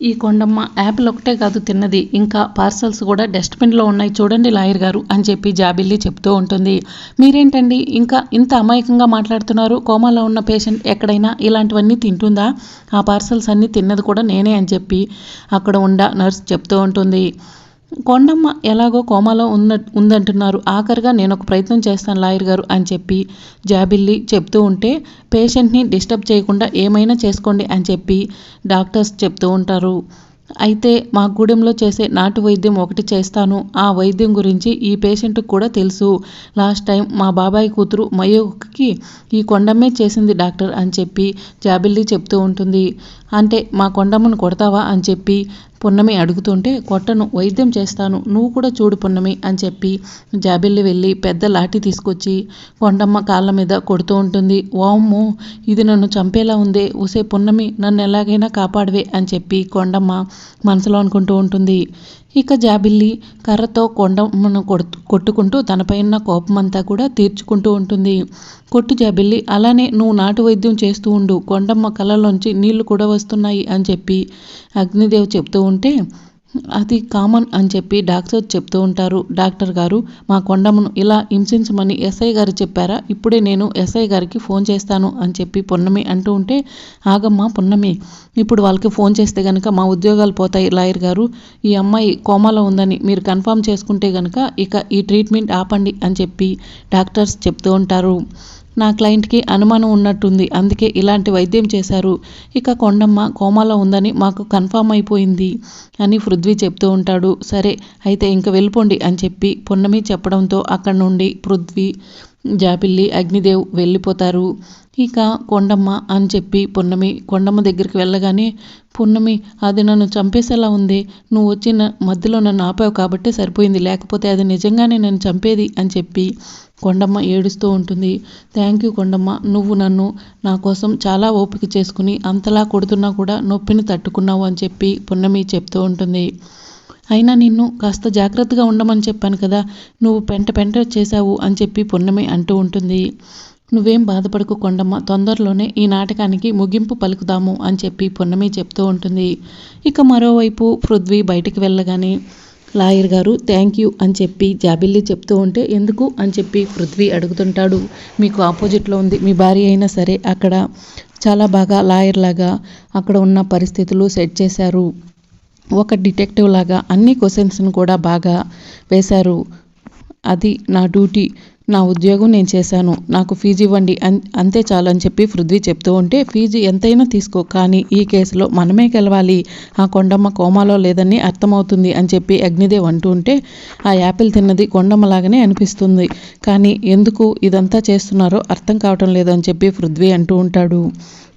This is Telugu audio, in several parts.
ఈ కొండమ్మ యాపిల్ ఒకటే కాదు తిన్నది. ఇంకా పార్సల్స్ కూడా డస్ట్బిన్లో ఉన్నాయి. చూడండి లాయర్ గారు అని చెప్పి జాబిల్లి చెప్తూ ఉంటుంది. మీరేంటండి? ఇంకా ఇంత అమాయకంగా మాట్లాడుతున్నారు. కోమాలో ఉన్న పేషెంట్ ఎక్కడైనా ఇలాంటివన్నీ తింటుందా? ఆ పార్సల్స్ అన్నీ తిన్నది కూడా నేనే అని చెప్పి అక్కడ ఉండ నర్స్ చెప్తూ ఉంటుంది. కొండమ్మ ఎలాగో కోమాలో ఉన్న ఉందంటున్నారు. ఆఖరిగా నేను ఒక ప్రయత్నం చేస్తాను లాయర్ గారు అని చెప్పి జాబిల్లి చెప్తూ ఉంటే పేషెంట్ని డిస్టర్బ్ చేయకుండా ఏమైనా చేసుకోండి అని చెప్పి డాక్టర్స్ చెప్తూ ఉంటారు. అయితే మా గూడెంలో చేసే నాటు వైద్యం ఒకటి చేస్తాను. ఆ వైద్యం గురించి ఈ పేషెంట్కి కూడా తెలుసు. లాస్ట్ టైం మా బాబాయ్ కూతురు మయోకి ఈ కొండమ్మే చేసింది డాక్టర్ అని చెప్పి జాబిల్లి చెప్తూ ఉంటుంది. అంటే మా కొండమ్మను కొడతావా? అని చెప్పి పున్నమి అడుగుతుంటే కొట్టను వైద్యం చేస్తాను నువ్వు కూడా చూడు పున్నమి అని చెప్పి జాబిల్లి వెళ్ళి పెద్ద లాఠీ తీసుకొచ్చి కొండమ్మ కాళ్ళ మీద కొడుతూ ఉంటుంది. వామ్మో ఇది నన్ను చంపేలా ఉందే ఉసే పున్నమి నన్ను ఎలాగైనా కాపాడవే అని చెప్పి కొండమ్మ మనసులో అనుకుంటూ ఉంటుంది. ఇక జాబిల్లి కర్రతో కొండమ్మను కొడుతు కొట్టుకుంటూ తనపైన కోపమంతా కూడా తీర్చుకుంటూ ఉంటుంది. కొట్టు జాబిల్లి అలానే నువ్వు నాటు వైద్యం చేస్తూ ఉండు. కొండమ్మ కళ్ళలోంచి నీళ్ళు కూడా వస్తున్నాయి అని చెప్పి అగ్నిదేవ్ చెప్తూ ఉంటే అది కామన్ అని చెప్పి డాక్టర్ చెప్తూ ఉంటారు. డాక్టర్ గారు మా కొండమును ఇలా హింసించమని ఎస్ఐ గారు చెప్పారా? ఇప్పుడే నేను ఎస్ఐ గారికి ఫోన్ చేస్తాను అని చెప్పి పున్నమి అంటూ ఉంటే ఆగమ్మ పున్నమి. ఇప్పుడు వాళ్ళకి ఫోన్ చేస్తే కనుక మా ఉద్యోగాలు పోతాయి లాయర్ గారు. ఈ అమ్మాయి కోమాలో ఉందని మీరు కన్ఫర్మ్ చేసుకుంటే కనుక ఇక ఈ ట్రీట్మెంట్ ఆపండి అని చెప్పి డాక్టర్స్ చెప్తూ ఉంటారు. నా క్లయింట్కి అనుమానం ఉన్నట్టుంది. అందుకే ఇలాంటి వైద్యం చేశారు. ఇక కొండమ్మ కోమాలో ఉందని మాకు కన్ఫామ్ అయిపోయింది అని పృథ్వీ చెప్తూ ఉంటాడు. సరే అయితే ఇంక వెళ్ళిపోండి అని చెప్పి పున్నమి చెప్పడంతో అక్కడ నుండి పృథ్వీ జాపిల్లి అగ్నిదేవ్ వెళ్ళిపోతారు. ఇక కొండమ్మ అని చెప్పి పున్నమి కొండమ్మ దగ్గరికి వెళ్ళగానే పున్నమి అది నన్ను చంపేసేలా ఉంది. నువ్వు వచ్చిన మధ్యలో నన్ను ఆపావు కాబట్టి సరిపోయింది. లేకపోతే అది నిజంగానే నన్ను చంపేది అని చెప్పి కొండమ్మ ఏడుస్తూ ఉంటుంది. Thank you Kondamma. నువ్వు నన్ను నా కోసం చాలా ఓపిక చేసుకుని అంతలా కొడుతున్నా కూడా నొప్పిని తట్టుకున్నావు అని చెప్పి పున్నమి చెప్తూ ఉంటుంది. అయినా నిన్ను కాస్త జాగ్రత్తగా ఉండమని చెప్పాను కదా. నువ్వు పెంట పెంట చేశావు అని చెప్పి పున్నమి అంటూ ఉంటుంది. నువ్వేం బాధపడకు కొండమ్మ తొందరలోనే ఈ నాటకానికి ముగింపు పలుకుదాము అని చెప్పి పున్నమి చెప్తూ ఉంటుంది. ఇక మరోవైపు పృథ్వీ బయటికి వెళ్ళగానే లాయర్ గారు థ్యాంక్ యూ అని చెప్పి జాబిల్లి చెప్తూ ఉంటే ఎందుకు అని చెప్పి పృథ్వీ అడుగుతుంటాడు. మీకు ఆపోజిట్లో ఉంది మీ భార్య అయినా సరే అక్కడ చాలా బాగా లాయర్ లాగా అక్కడ ఉన్న పరిస్థితులు సెట్ చేశారు. ఒక డిటెక్టివ్ లాగా అన్ని క్వశ్చన్స్ని కూడా బాగా వేశారు. అది నా డ్యూటీ నా ఉద్యోగం నేను చేశాను. నాకు ఫీజు ఇవ్వండి అన్ అంతే చాలు అని చెప్పి పృథ్వీ చెప్తూ ఉంటే ఫీజు ఎంతైనా తీసుకో కానీ ఈ కేసులో మనమే గెలవాలి. ఆ కొండమ్మ కోమాలో లేదని అర్థమవుతుంది అని చెప్పి అగ్నిదేవ్ అంటూ ఉంటే ఆ యాపిల్ తిన్నది కొండమ్మలాగానే అనిపిస్తుంది. కానీ ఎందుకు ఇదంతా చేస్తున్నారో అర్థం కావటం లేదని చెప్పి పృథ్వీ అంటూ ఉంటాడు.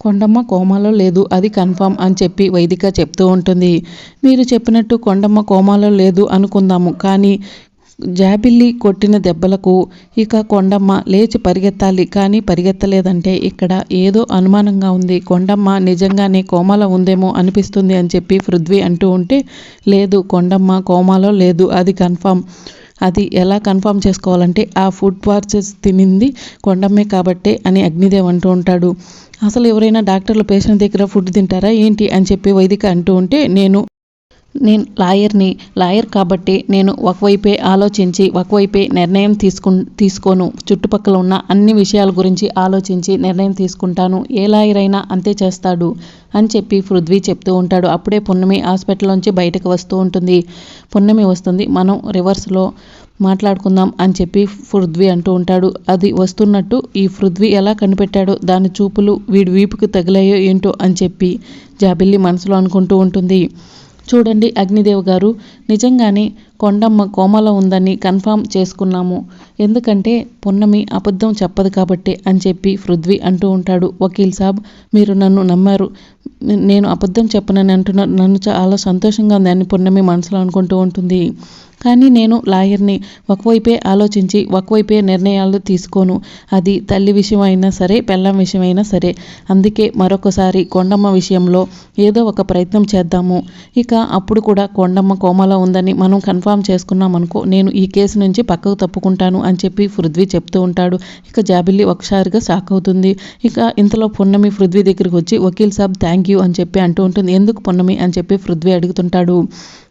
కొండమ్మ కోమాలో లేదు అది కన్ఫామ్ అని చెప్పి వైదిక చెప్తూ ఉంటుంది. మీరు చెప్పినట్టు కొండమ్మ కోమాలో లేదు అనుకుందాము కానీ జాబిల్లి కొట్టిన దెబ్బలకు ఇక కొండమ్మ లేచి పరిగెత్తాలి కానీ పరిగెత్తలేదంటే ఇక్కడ ఏదో అనుమానంగా ఉంది. కొండమ్మ నిజంగానే కోమాలో ఉందేమో అనిపిస్తుంది అని చెప్పి పృథ్వీ అంటూ ఉంటే లేదు కొండమ్మ కోమాలో లేదు అది కన్ఫామ్. అది ఎలా కన్ఫర్మ్ చేసుకోవాలంటే ఆ ఫుడ్ పార్సెస్ తినింది కొండమ్మే కాబట్టే అని అగ్నిదేవ్ అంటూ ఉంటాడు. అసలు ఎవరైనా డాక్టర్లు పేషెంట్ దగ్గర ఫుడ్ తింటారా ఏంటి అని చెప్పి వైదిక అంటూ ఉంటే నేను నేను లాయర్ని లాయర్ కాబట్టి నేను ఒకవైపే ఆలోచించి ఒకవైపే నిర్ణయం తీసుకు తీసుకోను. చుట్టుపక్కల ఉన్న అన్ని విషయాల గురించి ఆలోచించి నిర్ణయం తీసుకుంటాను. ఏ లాయర్ అయినా అంతే చేస్తాడు అని చెప్పి పృథ్వీ చెప్తూ ఉంటాడు. అప్పుడే పున్నమి హాస్పిటల్ బయటకు వస్తూ ఉంటుంది. పున్నమి వస్తుంది. మనం రివర్స్లో మాట్లాడుకుందాం అని చెప్పి పృథ్వీ అంటూ ఉంటాడు. అది వస్తున్నట్టు ఈ పృథ్వీ ఎలా కనిపెట్టాడో? దాని చూపులు వీడి వీపుకి తగిలాయో ఏంటో అని చెప్పి జాబిల్లి మనసులో అనుకుంటూ ఉంటుంది. చూడండి అగ్నిదేవ్ గారు. నిజంగానే కొండమ్మ కోమలో ఉందని కన్ఫామ్ చేసుకున్నాము. ఎందుకంటే పున్నమి అబద్ధం చెప్పదు కాబట్టి అని చెప్పి పృథ్వీ అంటూ ఉంటాడు. వకీల్ సాబ్ మీరు నన్ను నమ్మారు. నేను అబద్ధం చెప్పనని అంటున్నా నన్ను చాలా సంతోషంగా ఉంది అని పున్నమి మనసులో అనుకుంటూ ఉంటుంది. కానీ నేను లాయర్ని ఒకవైపే ఆలోచించి ఒకవైపే నిర్ణయాలు తీసుకోను. అది తల్లి విషయం అయినా సరే పెళ్ళం విషయమైనా సరే. అందుకే మరొకసారి కొండమ్మ విషయంలో ఏదో ఒక ప్రయత్నం చేద్దాము. ఇక అప్పుడు కూడా కొండమ్మ కోమలో ఉందని మనం కన్ఫామ్ చేసుకున్నాం అనుకో నేను ఈ కేసు నుంచి పక్కకు తప్పుకుంటాను అని చెప్పి పృథ్వీ చెప్తూ ఉంటాడు. ఇక జాబిల్లి ఒకసారిగా షాక్ అవుతుంది. ఇక ఇంతలో పున్నమి పృథ్వీ దగ్గరికి వచ్చి వకీల్ సాబ్ థ్యాంక్ యూ అని చెప్పి అంటూ ఉంటుంది. ఎందుకు పున్నమి? అని చెప్పి పృథ్వీ అడుగుతుంటాడు.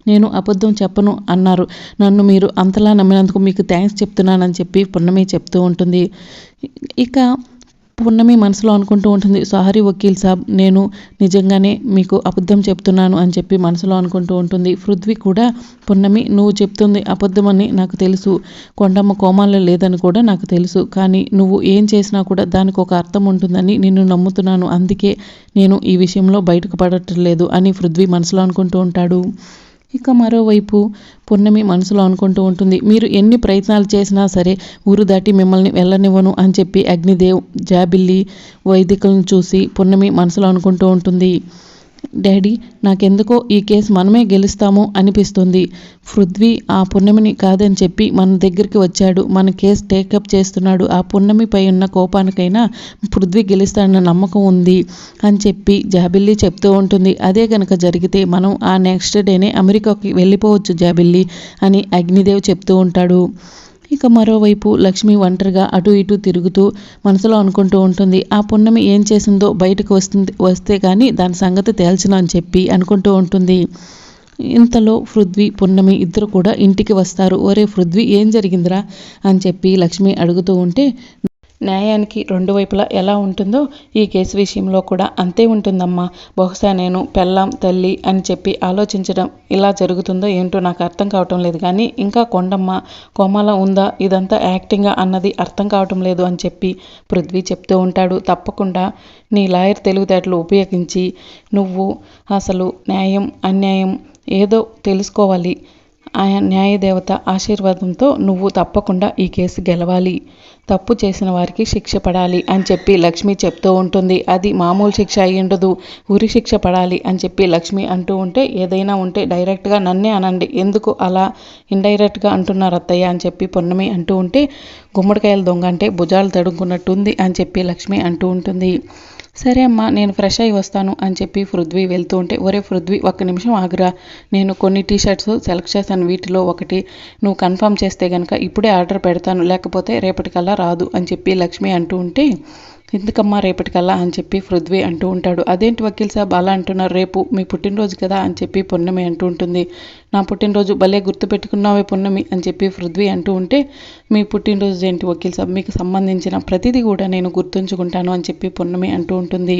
నేను అబద్ధం చెప్పను అన్నారు. నన్ను మీరు అంతలా నమ్మినందుకు మీకు థ్యాంక్స్ చెప్తున్నానని చెప్పి పున్నమి చెప్తూ ఉంటుంది. ఇక పున్నమి మనసులో అనుకుంటూ ఉంటుంది సారీ వకీల్ సాబ్ నేను నిజంగానే మీకు అబద్ధం చెప్తున్నాను అని చెప్పి మనసులో అనుకుంటూ ఉంటుంది. పృథ్వీ కూడా పున్నమి నువ్వు చెప్తుంది అబద్ధమని నాకు తెలుసు. కొండమ్మ కోమాల్లో లేదని కూడా నాకు తెలుసు. కానీ నువ్వు ఏం చేసినా కూడా దానికి ఒక అర్థం ఉంటుందని నిన్ను నమ్ముతున్నాను. అందుకే నేను ఈ విషయంలో బయటకు పడట్లేదు అని పృథ్వీ మనసులో అనుకుంటూ ఉంటాడు. ఇక మరోవైపు పున్నమి మనసులో అనుకుంటూ ఉంటుంది మీరు ఎన్ని ప్రయత్నాలు చేసినా సరే ఊరు దాటి మిమ్మల్ని వెళ్ళనివ్వను అని చెప్పి అగ్నిదేవ్ జాబిల్లి వైదికులను చూసి పున్నమి మనసులో అనుకుంటూ ఉంటుంది. డాడీ నాకెందుకో ఈ కేసు మనమే గెలుస్తాము అనిపిస్తుంది. పృథ్వీ ఆ పున్నమిని కాదని చెప్పి మన దగ్గరికి వచ్చాడు. మన కేసు టేకప్ చేస్తున్నాడు. ఆ పున్నమిపై ఉన్న కోపానికైనా పృథ్వీ గెలుస్తాడన్న నమ్మకం ఉంది అని చెప్పి జాబిల్లి చెప్తూ ఉంటుంది. అదే కనుక జరిగితే మనం ఆ నెక్స్ట్ డేనే అమెరికాకి వెళ్ళిపోవచ్చు జాబిల్లి అని అగ్నిదేవ్ చెప్తూ ఉంటాడు. ఇక మరోవైపు లక్ష్మి ఒంటరిగా అటు ఇటు తిరుగుతూ మనసులో అనుకుంటూ ఉంటుంది ఆ పున్నమి ఏం చేసిందో బయటకు వస్తుంది వస్తే కానీ దాని సంగతి తేల్చను అని చెప్పి అనుకుంటూ ఉంటుంది. ఇంతలో పృథ్వీ పున్నమి ఇద్దరు కూడా ఇంటికి వస్తారు. ఒరే పృథ్వీ ఏం జరిగిందిరా? అని చెప్పి లక్ష్మి అడుగుతూ ఉంటే న్యాయానికి రెండు వైపులా ఎలా ఉంటుందో ఈ కేసు విషయంలో కూడా అంతే ఉంటుందమ్మా. బహుశా నేను పెళ్ళాం తల్లి అని చెప్పి ఆలోచించడం ఇలా జరుగుతుందో ఏంటో నాకు అర్థం కావటం లేదు కానీ ఇంకా కొండమ్మ కోమల ఉందా? ఇదంతా యాక్టింగా అన్నది అర్థం కావటం లేదు అని చెప్పి పృథ్వీ చెప్తూ ఉంటాడు. తప్పకుండా నీ లాయర్ తెలివితేటలు ఉపయోగించి నువ్వు అసలు న్యాయం అన్యాయం ఏదో తెలుసుకోవాలి. ఆయా న్యాయదేవత ఆశీర్వాదంతో నువ్వు తప్పకుండా ఈ కేసు గెలవాలి. తప్పు చేసిన వారికి శిక్ష పడాలి అని చెప్పి లక్ష్మి చెప్తూ ఉంటుంది. అది మామూలు శిక్ష అయ్యిండదు ఉరి శిక్ష పడాలి అని చెప్పి లక్ష్మి అంటూ ఉంటే ఏదైనా ఉంటే డైరెక్ట్గా నన్నే అనండి. ఎందుకు అలా ఇండైరెక్ట్గా అంటున్నారు అత్తయ్య అని చెప్పి పొన్నమి అంటూ ఉంటే గుమ్మడికాయల దొంగ అంటే భుజాలు తడుముకున్నట్టుంది అని చెప్పి లక్ష్మి అంటూ ఉంటుంది. సరే అమ్మా నేను ఫ్రెష్ అయ్యి వస్తాను అని చెప్పి పృథ్వీ వెళ్తూ ఉంటే ఒరే పృథ్వీ ఒక్క నిమిషం ఆగురా. నేను కొన్ని టీ షర్ట్స్ సెలెక్ట్ చేశాను. వీటిలో ఒకటి నువ్వు కన్ఫర్మ్ చేస్తే కనుక ఇప్పుడే ఆర్డర్ పెడతాను. లేకపోతే రేపటికల్లా రాదు అని చెప్పి లక్ష్మి అంటూ ఉంటే ఎందుకమ్మా రేపటికల్లా? అని చెప్పి పృథ్వీ అంటూ ఉంటాడు. అదేంటి వకీల్ సాబ్ అలా అంటున్నారు? రేపు మీ పుట్టినరోజు కదా? అని చెప్పి పున్నమి అంటూ ఉంటుంది. నా పుట్టినరోజు భలే గుర్తు పెట్టుకున్నావే పున్నమి అని చెప్పి పృథ్వీ అంటూ ఉంటే మీ పుట్టినరోజు ఏంటి వకీల్ సాబ్? మీకు సంబంధించిన ప్రతిదీ కూడా నేను గుర్తుంచుకుంటాను అని చెప్పి పున్నమి అంటూ ఉంటుంది.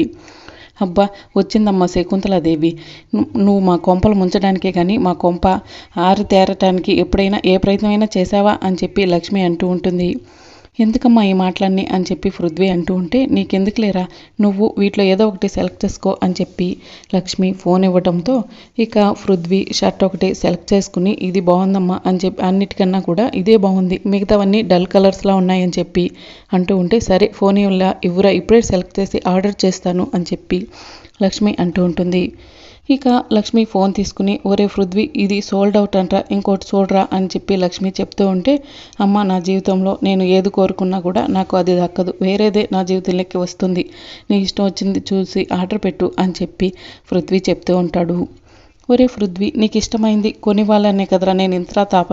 అబ్బా వచ్చిందమ్మా శకుంతలాదేవి. నువ్వు మా కొంపలు ముంచడానికే కానీ మా కొంప ఆరు తేరటానికి ఎప్పుడైనా ఏ ప్రయత్నమైనా చేశావా? అని చెప్పి లక్ష్మి అంటూ ఉంటుంది. ఎందుకమ్మా ఈ మాటలన్నీ అని చెప్పి పృథ్వీ అంటూ ఉంటే నీకెందుకు లేరా నువ్వు వీటిలో ఏదో ఒకటి సెలెక్ట్ చేసుకో అని చెప్పి లక్ష్మి ఫోన్ ఇవ్వడంతో ఇక పృథ్వీ షర్ట్ ఒకటి సెలెక్ట్ చేసుకుని ఇది బాగుందమ్మా అని చెప్పి అన్నిటికన్నా కూడా ఇదే బాగుంది మిగతావన్నీ డల్ కలర్స్లా ఉన్నాయని చెప్పి అంటూ ఉంటే సరే ఫోన్ ఇవ్వలా ఇవ్వరా ఇప్పుడే సెలెక్ట్ చేసి ఆర్డర్ చేస్తాను అని చెప్పి లక్ష్మి అంటూ ఉంటుంది. ఇక లక్ష్మి ఫోన్ తీసుకుని ఒరే పృథ్వీ ఇది సోల్డ్ అవుట్ అంట ఇంకోటి చూడరా అని చెప్పి లక్ష్మి చెప్తూ ఉంటే అమ్మ నా జీవితంలో నేను ఏది కోరుకున్నా కూడా నాకు అది దక్కదు. వేరేదే నా జీవితంలోకి వస్తుంది. నీ ఇష్టం వచ్చింది చూసి ఆర్డర్ పెట్టు అని చెప్పి పృథ్వీ చెప్తూ ఉంటాడు. ఒరే పృథ్వీ నీకు ఇష్టమైంది కొనివ్వాలనే కదరా నేను ఇంత తాప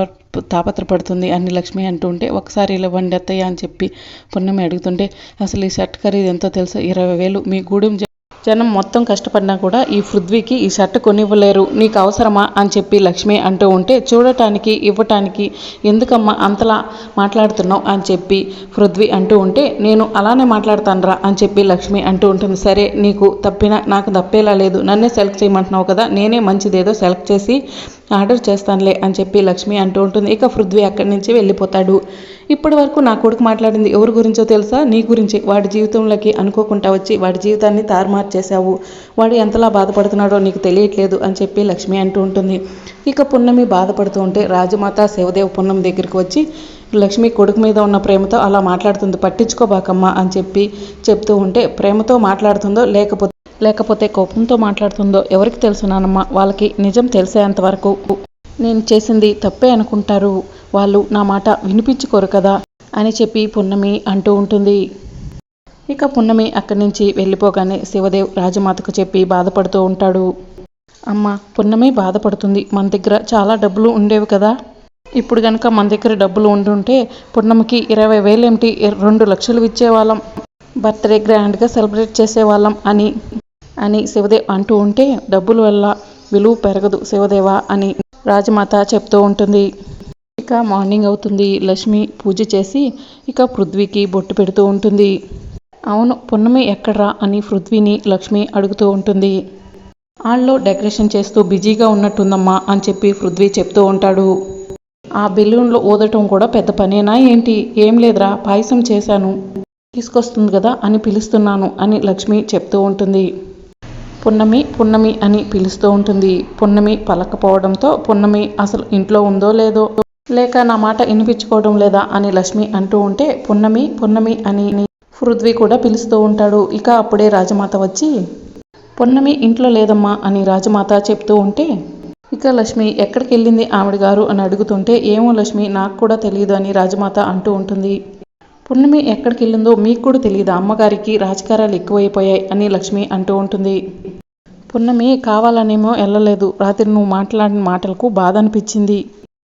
తాపత్రపడుతుంది అని లక్ష్మి అంటూ ఉంటే ఒకసారి ఇలా వండి అత్తయ్య అని చెప్పి పున్నమి అడుగుతుంటే అసలు ఈ షర్ట్ ఖరీదు ఎంతో తెలుసా? ఇరవై వేలు మీ గూడెం జనం మొత్తం కష్టపడినా కూడా ఈ పృథ్వీకి ఈ షర్ట్ కొనివ్వలేరు. నీకు అవసరమా? అని చెప్పి లక్ష్మి అంటూ ఉంటే చూడటానికి ఇవ్వటానికి ఎందుకమ్మా అంతలా మాట్లాడుతున్నావు? అని చెప్పి పృథ్వీ అంటూ ఉంటే నేను అలానే మాట్లాడతానురా అని చెప్పి లక్ష్మి అంటూ ఉంటుంది. సరే నీకు తప్పినా నాకు తప్పేలా లేదు. నన్నే సెలెక్ట్ చేయమంటున్నావు కదా నేనే మంచిదేదో సెలెక్ట్ చేసి ఆర్డర్ చేస్తానులే అని చెప్పి లక్ష్మి అంటూ ఉంటుంది. ఇక పృథ్వీ అక్కడి నుంచి వెళ్ళిపోతాడు. ఇప్పటి వరకు నా కొడుకు మాట్లాడింది ఎవరి గురించో తెలుసా? నీ గురించి. వాడి జీవితంలోకి అనుకోకుండా వచ్చి వాడి జీవితాన్ని తారుమారు చేశావు. వాడు ఎంతలా బాధపడుతున్నాడో నీకు తెలియట్లేదు అని చెప్పి లక్ష్మి అంటూ ఉంటుంది. ఇక పున్నమి బాధపడుతూ ఉంటే రాజమాత శివదేవ్ పున్నమి దగ్గరికి వచ్చి లక్ష్మి కొడుకు మీద ఉన్న ప్రేమతో అలా మాట్లాడుతుంది. పట్టించుకోబాకమ్మా అని చెప్పి చెప్తూ ఉంటే ప్రేమతో మాట్లాడుతుందో లేకపోతే లేకపోతే కోపంతో మాట్లాడుతుందో ఎవరికి తెలుసు నానమ్మ. వాళ్ళకి నిజం తెలిసేంత వరకు నేను చేసింది తప్పే అనుకుంటారు. వాళ్ళు నా మాట వినిపించుకోరు కదా అని చెప్పి పున్నమి అంటూ ఉంటుంది. ఇక పున్నమి అక్కడి నుంచి వెళ్ళిపోగానే శివదేవ్ రాజమాతకు చెప్పి బాధపడుతూ ఉంటాడు. అమ్మ పున్నమి బాధపడుతుంది. మన దగ్గర చాలా డబ్బులు ఉండేవి కదా. ఇప్పుడు కనుక మన దగ్గర డబ్బులు ఉండుంటే పున్నమికి ఇరవై వేలేమిటి? రెండు లక్షలు ఇచ్చేవాళ్ళం. బర్త్డే గ్రాండ్గా సెలబ్రేట్ చేసేవాళ్ళం అని అని శివదేవ్ అంటూ ఉంటే డబ్బుల వల్ల విలువ పెరగదు శివదేవా అని రాజమాత చెప్తూ ఉంటుంది. ఇక మార్నింగ్ అవుతుంది. లక్ష్మి పూజ చేసి ఇక పృథ్వీకి బొట్టు పెడుతూ ఉంటుంది. అవును పున్నమి ఎక్కడ్రా అని పృథ్వీని లక్ష్మి అడుగుతూ ఉంటుంది. ఆళ్ళలో డెకరేషన్ చేస్తూ బిజీగా ఉన్నట్టుందమ్మా అని చెప్పి పృథ్వీ చెప్తూ ఉంటాడు. ఆ బెలూన్లో ఊదటం కూడా పెద్ద పనేనా ఏంటి? ఏం లేదురా పాయసం చేశాను. తీసుకొస్తుంది కదా అని పిలుస్తున్నాను అని లక్ష్మి చెప్తూ ఉంటుంది. పున్నమి పున్నమి అని పిలుస్తూ ఉంటుంది. పున్నమి పలకపోవడంతో పున్నమి అసలు ఇంట్లో ఉందో లేదో లేక నా మాట వినిపించుకోవడం లేదా అని లక్ష్మి అంటూ ఉంటే పున్నమి పున్నమి అని పృథ్వీ కూడా పిలుస్తూ ఉంటాడు. ఇక అప్పుడే రాజమాత వచ్చి పున్నమి ఇంట్లో లేదమ్మా అని రాజమాత చెప్తూ ఉంటే ఇక లక్ష్మి ఎక్కడికి వెళ్ళింది ఆవిడ గారు? అని అడుగుతుంటే ఏమో లక్ష్మి నాకు కూడా తెలియదు అని రాజమాత అంటూ ఉంటుంది. పున్నమి ఎక్కడికి వెళ్ళిందో మీకు కూడా తెలియదు అమ్మగారికి రాజకారాలు ఎక్కువైపోయాయి అని లక్ష్మి అంటూ ఉంటుంది. పున్నమి కావాలనేమో వెళ్ళలేదు రాత్రి నువ్వు మాట్లాడిన మాటలకు బాధ అనిపించింది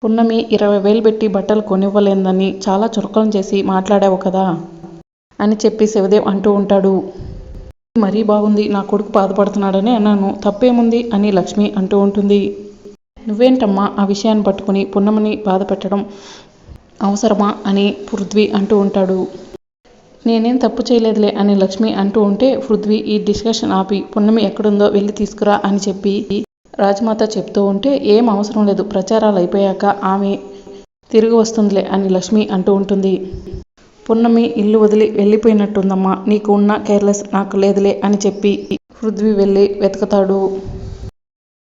పున్నమి ఇరవై వేలు పెట్టి బట్టలు కొనివ్వలేందని చాలా చురకం చేసి మాట్లాడావు కదా? అని చెప్పి శివదేవ్ అంటూ ఉంటాడు. మరీ బాగుంది నా కొడుకు బాధపడుతున్నాడని అన్నాను. తప్పేముంది అని లక్ష్మి అంటూ ఉంటుంది. నువ్వేంటమ్మా ఆ విషయాన్ని పట్టుకుని పున్నమిని బాధ పెట్టడం అవసరమా అని పృథ్వీ అంటూ ఉంటాడు. నేనేం తప్పు చేయలేదులే అని లక్ష్మి అంటూ ఉంటే పృథ్వీ ఈ డిస్కషన్ ఆపి పున్నమి ఎక్కడుందో వెళ్ళి తీసుకురా అని చెప్పి రాజమాత చెప్తూ ఉంటే ఏం అవసరం లేదు ప్రచారాలు అయిపోయాక ఆమె తిరిగి వస్తుందిలే అని లక్ష్మి అంటూ ఉంటుంది. పున్నమి ఇల్లు వదిలి వెళ్ళిపోయినట్టుందమ్మా నీకు ఉన్న కేర్లెస్ నాకు లేదులే అని చెప్పి పృథ్వీ వెళ్ళి వెతుకుతాడు.